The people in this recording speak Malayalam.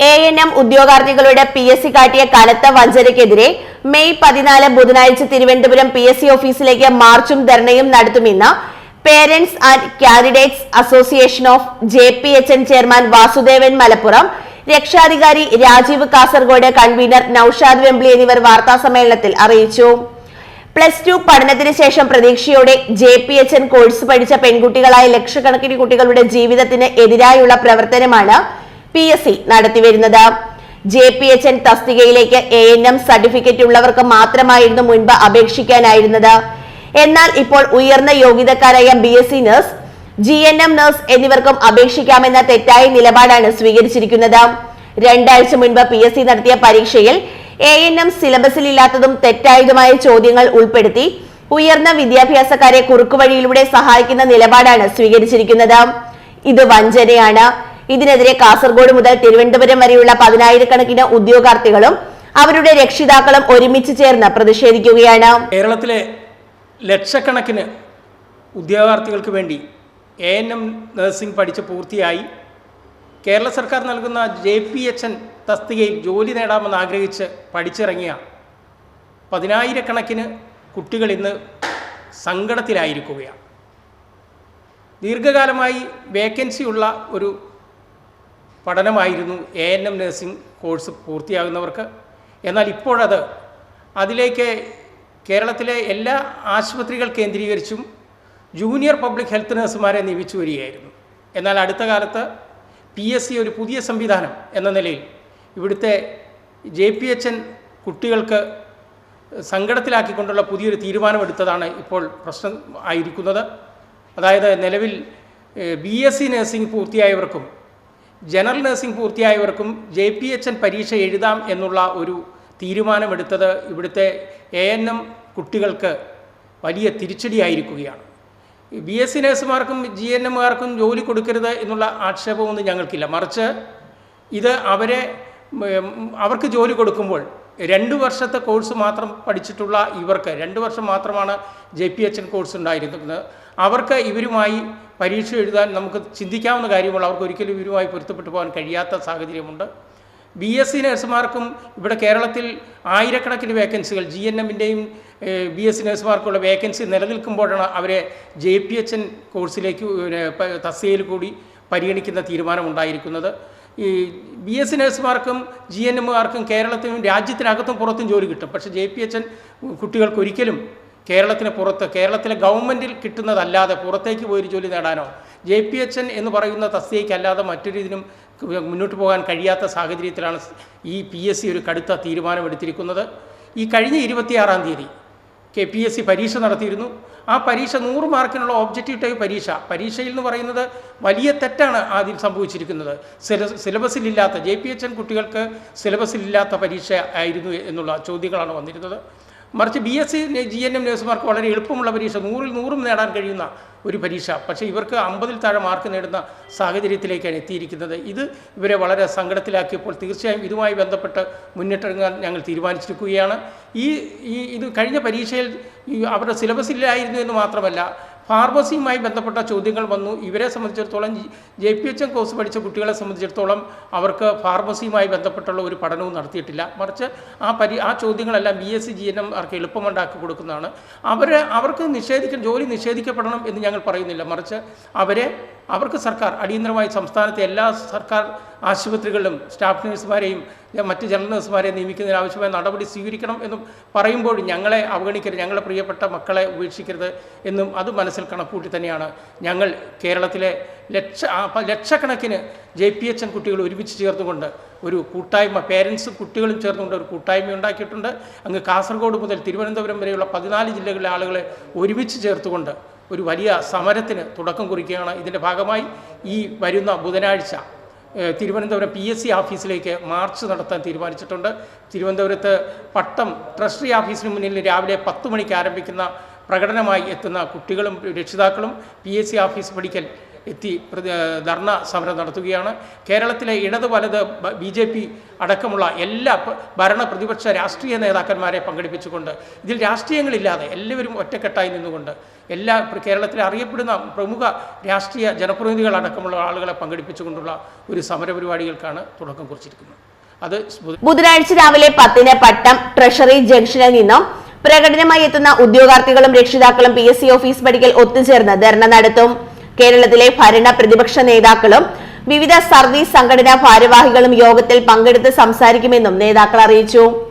എ എൻ എം ഉദ്യോഗാർത്ഥികളുടെ പി എസ് സി കാട്ടിയ കനത്ത വഞ്ചനയ്ക്കെതിരെ മെയ് പതിനാല് ബുധനാഴ്ച തിരുവനന്തപുരം പി എസ് സി ഓഫീസിലേക്ക് മാർച്ചും ധർണയും നടത്തുമെന്ന് parents and candidates association of J P H N chairman Vasudevan Malappuram രക്ഷാധികാരി രാജീവ് കാസർഗോഡ് കൺവീനർ നൌഷാദ് വെംബ്ലി എന്നിവർ വാർത്താസമ്മേളനത്തിൽ അറിയിച്ചു. പ്ലസ് ടു പഠനത്തിന് ശേഷം പ്രതീക്ഷയോടെ J P H N course പഠിച്ച പെൺകുട്ടികളായ ലക്ഷക്കണക്കിന് കുട്ടികളുടെ ജീവിതത്തിന് എതിരായുള്ള പ്രവർത്തനമാണ് പി എസ് സി നടത്തിവരുന്നത്. ജെ പി എച്ച് എൻ തസ്തികയിലേക്ക് എ എൻ എം സർട്ടിഫിക്കറ്റ് ഉള്ളവർക്ക് മാത്രമായിരുന്നു മുൻപ് അപേക്ഷിക്കാനായിരുന്നത്. എന്നാൽ ഇപ്പോൾ ഉയർന്ന യോഗ്യതക്കാരായ B S C nurse G N M nurse എന്നിവർക്കും അപേക്ഷിക്കാമെന്ന തെറ്റായ നിലപാടാണ് സ്വീകരിച്ചിരിക്കുന്നത്. രണ്ടാഴ്ച മുൻപ് പി എസ് സി നടത്തിയ പരീക്ഷയിൽ എ എൻ എം സിലബസിൽ ഇല്ലാത്തതും തെറ്റായതുമായ ചോദ്യങ്ങൾ ഉൾപ്പെടുത്തി ഉയർന്ന വിദ്യാഭ്യാസക്കാരെ കുറുക്കുവഴിയിലൂടെ സഹായിക്കുന്ന നിലപാടാണ് സ്വീകരിച്ചിരിക്കുന്നത്. ഇത് വഞ്ചനയാണ്. ഇതിനെതിരെ കാസർഗോഡ് മുതൽ തിരുവനന്തപുരം വരെയുള്ള പതിനായിരക്കണക്കിന് ഉദ്യോഗാർത്ഥികളും അവരുടെ രക്ഷിതാക്കളും ഒരുമിച്ച് ചേർന്ന് പ്രതിഷേധിക്കുകയാണ്. കേരളത്തിലെ ലക്ഷക്കണക്കിന് ഉദ്യോഗാർത്ഥികൾക്ക് വേണ്ടി എ എൻ എം നഴ്സിംഗ് പഠിച്ച് പൂർത്തിയായി. കേരള സർക്കാർ നൽകുന്ന ജെ പി എച്ച് എൻ തസ്തികയിൽ ജോലി നേടാമെന്ന് ആഗ്രഹിച്ച് പഠിച്ചിറങ്ങിയ പതിനായിരക്കണക്കിന് കുട്ടികൾ ഇന്ന് സങ്കടത്തിലായിരിക്കുകയാണ്. ദീർഘകാലമായി വേക്കൻസി ഉള്ള ഒരു പഠനമായിരുന്നു A N M nursing course പൂർത്തിയാകുന്നവർക്ക്. എന്നാൽ ഇപ്പോഴത് അതിലേക്ക് കേരളത്തിലെ എല്ലാ ആശുപത്രികൾ കേന്ദ്രീകരിച്ചും ജൂനിയർ പബ്ലിക് ഹെൽത്ത് നഴ്സുമാരെ നിയമിച്ചു വരികയായിരുന്നു. എന്നാൽ അടുത്ത കാലത്ത് പി എസ് സി ഒരു പുതിയ സംവിധാനം എന്ന നിലയിൽ ഇവിടുത്തെ ജെ പി എച്ച് എൻ കുട്ടികൾക്ക് സങ്കടത്തിലാക്കിക്കൊണ്ടുള്ള പുതിയൊരു തീരുമാനമെടുത്തതാണ് ഇപ്പോൾ പ്രശ്നം ആയിരിക്കുന്നത്. അതായത് നിലവിൽ ബി എസ് സി നഴ്സിംഗ് പൂർത്തിയായവർക്കും ജനറൽ നഴ്സിംഗ് പൂർത്തിയായവർക്കും ജെ പി എച്ച് എൻ പരീക്ഷ എഴുതാം എന്നുള്ള ഒരു തീരുമാനമെടുത്തത് ഇവിടുത്തെ എ എൻ എം കുട്ടികൾക്ക് വലിയ തിരിച്ചടിയായിരിക്കുകയാണ്. ബി എസ് സി നഴ്സുമാർക്കും ജി എൻ എമ്മുകാർക്കും ജോലി കൊടുക്കരുത് എന്നുള്ള ആക്ഷേപമൊന്നും ഞങ്ങൾക്കില്ല. മറിച്ച് ഇത് അവരെ അവർക്ക് ജോലി കൊടുക്കുമ്പോൾ രണ്ട് വർഷത്തെ കോഴ്സ് മാത്രം പഠിച്ചിട്ടുള്ള ഇവർക്ക് രണ്ട് വർഷം മാത്രമാണ് J P H N course ഉണ്ടായിരുന്നത്. അവർക്ക് ഇവരുമായി പരീക്ഷ എഴുതാൻ നമുക്ക് ചിന്തിക്കാവുന്ന കാര്യമുള്ള അവർക്ക് ഒരിക്കലും ഇവരുമായി പൊരുത്തപ്പെട്ടു പോകാൻ കഴിയാത്ത സാഹചര്യമുണ്ട്. ബി എസ് സി നഴ്സുമാർക്കും ഇവിടെ കേരളത്തിൽ ആയിരക്കണക്കിന് വേക്കൻസികൾ ജി എൻ എമ്മിന്റെയും ബി എസ് സി നഴ്സുമാർക്കുള്ള വേക്കൻസി നിലനിൽക്കുമ്പോഴാണ് അവരെ ജെ പി എച്ച് എൻ കോഴ്സിലേക്ക് തസ്തികയിൽ കൂടി പരിഗണിക്കുന്ന തീരുമാനമുണ്ടായിരിക്കുന്നത്. ഈ ബി എസ് നഴ്സുമാർക്കും ജി എൻ എമ്മുകാർക്കും കേരളത്തിനും രാജ്യത്തിനകത്തും പുറത്തും ജോലി കിട്ടും. പക്ഷേ ജെ പി എച്ച് എൻ കുട്ടികൾക്ക് ഒരിക്കലും കേരളത്തിന് പുറത്ത് കേരളത്തിലെ ഗവൺമെന്റിൽ കിട്ടുന്നതല്ലാതെ പുറത്തേക്ക് പോയി ജോലി നേടാനോ ജെ പി എച്ച് എൻ എന്ന് പറയുന്ന തസ്തികയ്ക്കല്ലാതെ മറ്റൊരു ഇതിനും മുന്നോട്ട് പോകാൻ കഴിയാത്ത സാഹചര്യത്തിലാണ് ഈ പി എസ് സി ഒരു കടുത്ത തീരുമാനമെടുത്തിരിക്കുന്നത്. ഈ കഴിഞ്ഞ ഇരുപത്തിയാറാം തീയതി കെ പി എസ് സി പരീക്ഷ നടത്തിയിരുന്നു. ആ പരീക്ഷ നൂറ് മാർക്കിനുള്ള ഓബ്ജക്റ്റീവ് ടൈപ്പ് പരീക്ഷ. പരീക്ഷയിൽ എന്ന് പറയുന്നത് വലിയ തെറ്റാണ് ആദ്യം സംഭവിച്ചിരിക്കുന്നത്. സില സിലബസിലില്ലാത്ത ജെ പി എച്ച് എൻ കുട്ടികൾക്ക് സിലബസിലില്ലാത്ത പരീക്ഷ ആയിരുന്നു എന്നുള്ള ചോദ്യങ്ങളാണ് വന്നിരുന്നത്. മറിച്ച് B S C G N M നഴ്സുമാർക്ക് വളരെ എളുപ്പമുള്ള പരീക്ഷ. നൂറിൽ നൂറും നേടാൻ കഴിയുന്ന ഒരു പരീക്ഷ. പക്ഷേ ഇവർക്ക് അമ്പതിൽ താഴെ മാർക്ക് നേടുന്ന സാഹചര്യത്തിലേക്കാണ് എത്തിയിരിക്കുന്നത്. ഇത് ഇവരെ വളരെ സങ്കടത്തിലാക്കിയപ്പോൾ തീർച്ചയായും ഇതുമായി ബന്ധപ്പെട്ട് മുന്നിട്ടിറങ്ങാൻ ഞങ്ങൾ തീരുമാനിച്ചിരിക്കുകയാണ്. ഈ ഈ ഇത് കഴിഞ്ഞ പരീക്ഷയിൽ അവരുടെ സിലബസ് ഇല്ലായിരുന്നു എന്ന് മാത്രമല്ല ഫാർമസിയുമായി ബന്ധപ്പെട്ട ചോദ്യങ്ങൾ വന്നു. ഇവരെ സംബന്ധിച്ചിടത്തോളം J P H M course പഠിച്ച കുട്ടികളെ സംബന്ധിച്ചിടത്തോളം അവർക്ക് ഫാർമസിയുമായി ബന്ധപ്പെട്ടുള്ള ഒരു പഠനവും നടത്തിയിട്ടില്ല. മറിച്ച് ആ പരി ആ ചോദ്യങ്ങളെല്ലാം B S C G N M അവർക്ക് എളുപ്പമുണ്ടാക്കി കൊടുക്കുന്നതാണ്. അവരെ അവർക്ക് നിഷേധിക്ക ജോലി നിഷേധിക്കപ്പെടണം എന്ന് ഞങ്ങൾ പറയുന്നില്ല. മറിച്ച് അവരെ അവർക്ക് സർക്കാർ അടിയന്തരമായി സംസ്ഥാനത്തെ എല്ലാ സർക്കാർ ആശുപത്രികളിലും സ്റ്റാഫ് നഴ്സുമാരെയും മറ്റ് ജനറൽ നഴ്സുമാരെയും നിയമിക്കുന്നതിന് ആവശ്യമായ നടപടി സ്വീകരിക്കണം എന്നും പറയുമ്പോൾ ഞങ്ങളെ അവഗണിക്കരുത് ഞങ്ങളെ പ്രിയപ്പെട്ട മക്കളെ ഉപേക്ഷിക്കരുത് എന്നും അത് മനസ്സിൽ കണക്കൂട്ടി തന്നെയാണ്. ഞങ്ങൾ കേരളത്തിലെ ലക്ഷ ലക്ഷക്കണക്കിന് ജെ പി എച്ച് എൻ കുട്ടികൾ ഒരുമിച്ച് ചേർന്നുകൊണ്ട് ഒരു കൂട്ടായ്മ പേരൻസും കുട്ടികളും ചേർന്നുകൊണ്ട് ഒരു കൂട്ടായ്മ ഉണ്ടാക്കിയിട്ടുണ്ട്. അങ്ങ് കാസർഗോഡ് മുതൽ തിരുവനന്തപുരം വരെയുള്ള പതിനാല് ജില്ലകളിലെ ആളുകളെ ഒരുമിച്ച് ചേർത്തുകൊണ്ട് ഒരു വലിയ സമരത്തിന് തുടക്കം കുറിക്കുകയാണ്. ഇതിന്റെ ഭാഗമായി ഈ വരുന്ന ബുധനാഴ്ച തിരുവനന്തപുരം പി എസ് സി ഓഫീസിലേക്ക് മാർച്ച് നടത്താൻ തീരുമാനിച്ചിട്ടുണ്ട്. തിരുവനന്തപുരത്ത് പട്ടം ട്രഷറി ഓഫീസിന് മുന്നിൽ രാവിലെ പത്ത് മണിക്ക് ആരംഭിക്കുന്ന പ്രകടനമായി എത്തുന്ന കുട്ടികളും രക്ഷിതാക്കളും പി എസ് സി ഓഫീസ് പഠിക്കൽ എത്തി ധർണ സമരം നടത്തുകയാണ്. കേരളത്തിലെ ഇടത് വലത് ബി ജെ പി അടക്കമുള്ള എല്ലാ ഭരണ പ്രതിപക്ഷ രാഷ്ട്രീയ നേതാക്കന്മാരെ പങ്കെടുപ്പിച്ചുകൊണ്ട് ഇതിൽ രാഷ്ട്രീയങ്ങളില്ലാതെ എല്ലാവരും ഒറ്റക്കെട്ടായി നിന്നുകൊണ്ട് എല്ലാ കേരളത്തിലെ അറിയപ്പെടുന്ന പ്രമുഖ രാഷ്ട്രീയ ജനപ്രതിനിധികൾ അടക്കമുള്ള ആളുകളെ പങ്കെടുപ്പിച്ചുകൊണ്ടുള്ള ഒരു സമരപരിപാടികൾക്കാണ് തുടക്കം കുറിച്ചിരിക്കുന്നത്. അത് ബുധനാഴ്ച രാവിലെ പത്തിന് പട്ടം ട്രഷറി ജംഗ്ഷനിൽ നിന്നും പ്രകടനമായി എത്തുന്ന ഉദ്യോഗാർത്ഥികളും രക്ഷിതാക്കളും പി ഓഫീസ് പടിക്കൽ ഒത്തുചേർന്ന് ധർണ നടത്തും. കേരളത്തിലെ ഭരണ പ്രതിപക്ഷ നേതാക്കളും വിവിധ സർവീസ് സംഘടനാ ഭാരവാഹികളും യോഗത്തിൽ പങ്കെടുത്ത് സംസാരിക്കുമെന്നും നേതാക്കൾ അറിയിച്ചു.